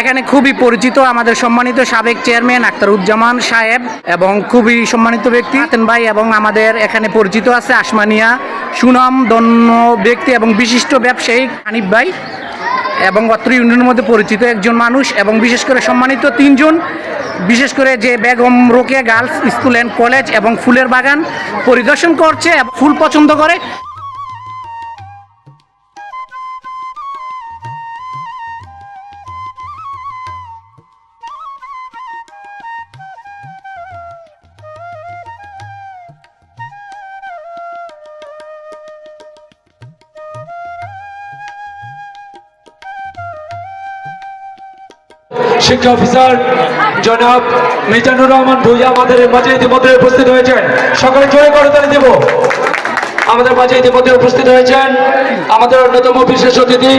এখানে খুবই পরিচিত আমাদের সম্মানিত সাবেক চেয়ারম্যান আখতারুজ্জামান সাহেব এবং খুবই সম্মানিত ব্যক্তি হাতেন ভাই এবং আমাদের এখানে পরিচিত আছে আসমানিয়া সুনাম ধন্য ব্যক্তি এবং বিশিষ্ট ব্যবসায়ী হানিফ ভাই এবং অত্র ইউনিয়নের মধ্যে পরিচিত একজন মানুষ এবং বিশেষ করে সম্মানিত তিনজন, বিশেষ করে যে Begum Rokeya girls school and college এবং ফুলের বাগান পরিদর্শন করছে এবং ফুল পছন্দ করে। শিক্ষা অফিসার জনাব মিজানুর রহমান ভুইয়া আমাদের মাঝে ইতিমধ্যে উপস্থিত হয়েছেন। সকলে জয় করে তালি দেব। আমাদের মাঝে ইতিমধ্যে উপস্থিত হয়েছেন আমাদের অন্যতম বিশেষ অতিথি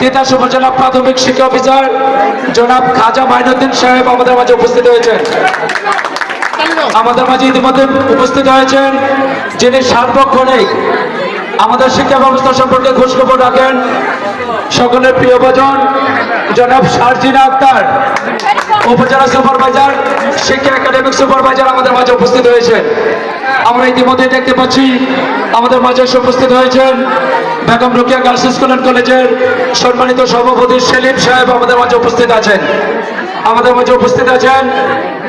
তিতাস উপজেলা প্রাথমিক শিক্ষা অফিসার জনাব খাজা মাইনুদ্দিন সাহেব আমাদের মাঝে উপস্থিত হয়েছেন। আমাদের মাঝে ইতিমধ্যে উপস্থিত হয়েছেন যিনি সার্বক্ষণিক আমাদের শিক্ষা ব্যবস্থা সম্পর্কে খোঁজখবর রাখেন সকলের প্রিয় ভজন, জনাব শারজিনা আক্তার, উপজেলা সুপারভাইজার, শিক্ষা একাডেমিক সুপারভাইজার আমাদের মাঝে উপস্থিত হয়েছেন। আমরা ইতিমধ্যে দেখতে পাচ্ছি, আমাদের মাঝে উপস্থিত হয়েছেন Begum Rokeya girls school and কলেজের সম্মানিত সভাপতি সেলিম সাহেব আমাদের মাঝে উপস্থিত আছেন। আমাদের মাঝে উপস্থিত আছেন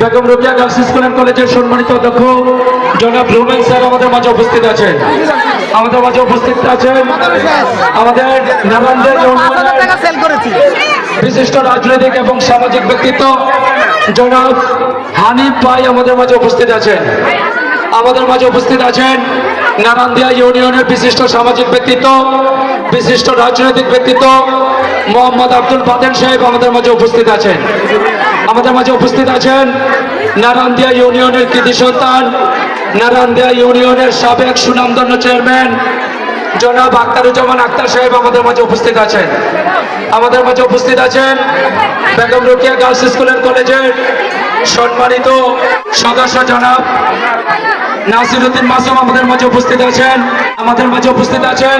Begum Rokeya girls school and কলেজের সম্মানিত অধ্যক্ষ জনাব রুমেন স্যার আমাদের মাঝে উপস্থিত আছেন। আমাদের মাঝে উপস্থিত আছেন আমাদের নারায়ণদের বিশিষ্ট রাজনৈতিক এবং সামাজিক ব্যক্তিত্ব জনাব হানিফ ভাই আমাদের মাঝে উপস্থিত আছেন। আমাদের মাঝে উপস্থিত আছেন নারান্দিয়া ইউনিয়নের বিশিষ্ট সামাজিক ব্যক্তিত্ব, বিশিষ্ট রাজনৈতিক ব্যক্তিত্ব মোহাম্মদ আব্দুল বাদেন সাহেব আমাদের মাঝে উপস্থিত আছেন। আমাদের মাঝে উপস্থিত আছেন নারান্দিয়া ইউনিয়নের কৃতি সন্তান নারান্দিয়া ইউনিয়নের সাবেক সুনামধন্য চেয়ারম্যান জনাব আক্তারুজ্জামান আক্তার সাহেব আমাদের মাঝে উপস্থিত আছেন। আমাদের মাঝে উপস্থিত আছেন Begum Rokeya girls school and কলেজের সম্মানিত সদস্য জনাব নাসিরুদ্দিন মাসুম আমাদের মাঝে উপস্থিত আছেন। আমাদের মাঝে উপস্থিত আছেন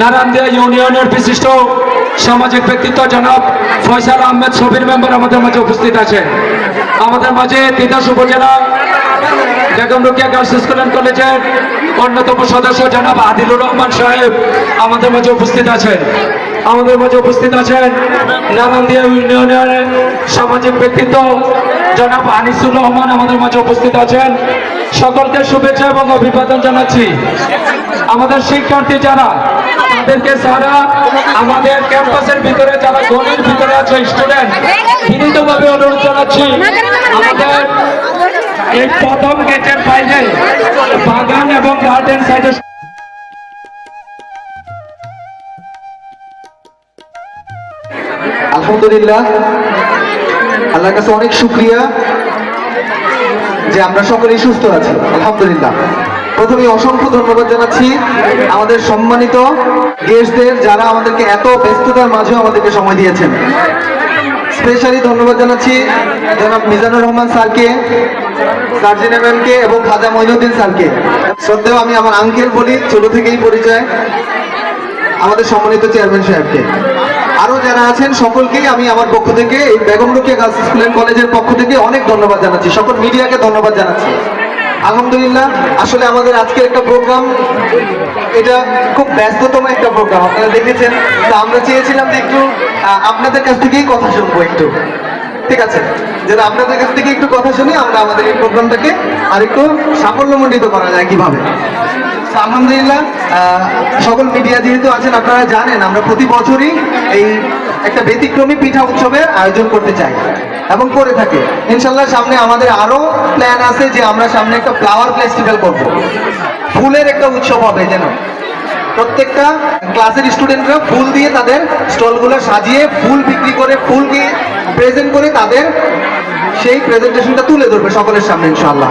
নারায়ণদিয়া ইউনিয়নের বিশিষ্ট সামাজিক ব্যক্তিত্ব জনাব ফয়সাল আহমেদ সবির মেম্বার আমাদের মাঝে উপস্থিত আছেন। আমাদের মাঝে তিতাস উপজেলা Begum Rokeya girls school and কলেজের অন্যতম সদস্য জনাব আদিলুর রহমান সাহেব আমাদের মাঝে উপস্থিত আছেন। আমাদের মাঝে উপস্থিত আছেন নারায়ণদিয়া ইউনিয়নের সামাজিক ব্যক্তিত্ব জনাব আনিসুর রহমান আমাদের মাঝে উপস্থিত আছেন। সকলকে শুভেচ্ছা এবং অভিবাদন জানাচ্ছি। আমাদের শিক্ষার্থী যারা, তাদেরকে সারা আমাদের ক্যাম্পাসের ভিতরে, যারা গলির ভিতরে আছে স্টুডেন্ট বিনীতভাবে অনুরোধ জানাচ্ছি। আমাদের এই প্রথম বাইরে বাগান এবং গার্ডেন সাইডে আলহামদুলিল্লাহ। আল্লাহর কাছে অনেক যে আমরা সকলেই সুস্থ আছি। আলহামদুলিল্লাহ। প্রথমে অসংখ্য ধন্যবাদ জানাচ্ছি আমাদের সম্মানিত গেস্টদের যারা আমাদেরকে এত ব্যস্ততার মাঝেও আমাদেরকে সময় দিয়েছেন। স্পেশালি ধন্যবাদ জানাচ্ছি জনাব মিজানুর রহমান স্যারকে, সার্জিনা ম্যামকে এবং খাজা মঈনুদ্দিন স্যারকে। সত্ত্বেও আমি আমার আঙ্কেল বলি, ছোট থেকেই পরিচয়, আমাদের সম্মানিত চেয়ারম্যান সাহেবকে। আরও যারা আছেন, সকলকেই আমি আমার পক্ষ থেকে, এই Begum Rokeya girls school and কলেজের পক্ষ থেকে অনেক ধন্যবাদ জানাচ্ছি, সকল মিডিয়াকে ধন্যবাদ জানাচ্ছি। আলহামদুলিল্লাহ, আসলে আমাদের আজকের একটা প্রোগ্রাম এটা খুব ব্যস্ততম একটা প্রোগ্রাম আপনারা দেখেছেন। তো আমরা চেয়েছিলাম যে একটু আপনাদের কাছ থেকেই কথা শুনব একটু। ঠিক আছে? যেন আপনাদের কাছ থেকে একটু কথা শুনি, আমরা আমাদের এই প্রোগ্রামটাকে আর একটু সাফল্যমণ্ডিত করা যায় কীভাবে? আলহামদুলিল্লাহ সকল মিডিয়া যেহেতু আছেন, আপনারা জানেন, আমরা প্রতি বছরই এই একটা ব্যতিক্রমী পিঠা উৎসবের আয়োজন করতে চাই এবং করে থাকে। ইনশাল্লাহ সামনে আমাদের আরও প্ল্যান আছে যে আমরা সামনে একটা ফ্লাওয়ার ফেস্টিভ্যাল করব। ফুলের একটা উৎসব হবে যেন। প্রত্যেকটা ক্লাসের স্টুডেন্টরা ফুল দিয়ে তাদের স্টলগুলো সাজিয়ে ফুল বিক্রি করে, ফুলকে প্রেজেন্ট করে তাদের সেই প্রেজেন্টেশনটা তুলে ধরবে সকলের সামনে ইনশাআল্লাহ।